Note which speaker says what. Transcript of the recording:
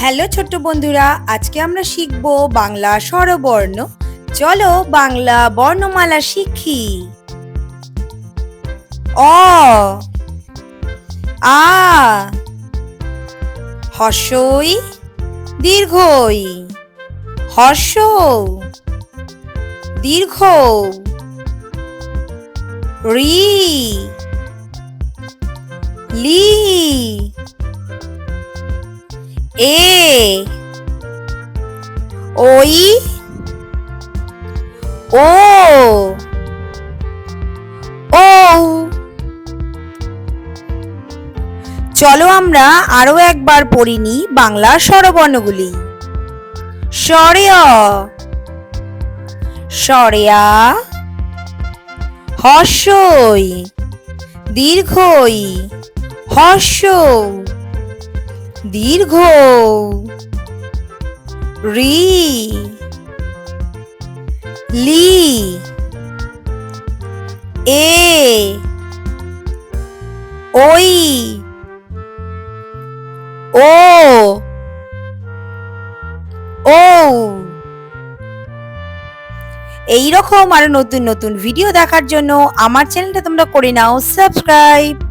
Speaker 1: Hello ছোট্ট বন্ধুরা, আজকে আমরা শিখব বাংলা স্বরবর্ণ। চলো বাংলা বর্ণমালা শিখি। অ, আ, হর্ষই, দীর্ঘই হর্ষ দীর্ঘ রি, লি এ, ওই, ও ও। চলো আমরা আরও একবার পড়িনি বাংলা স্বরবর্ণগুলি। স্বরেয় স্বরেয়া হর্ষই, দীর্ঘই, হর্ষ। দীর্ঘ। রি। লি। এ। ওই। ও। ও। এই রকম আরও নতুন নতুন ভিডিও দেখার জন্য আমার চ্যানেলটা তোমরা করে নাও সাবস্ক্রাইব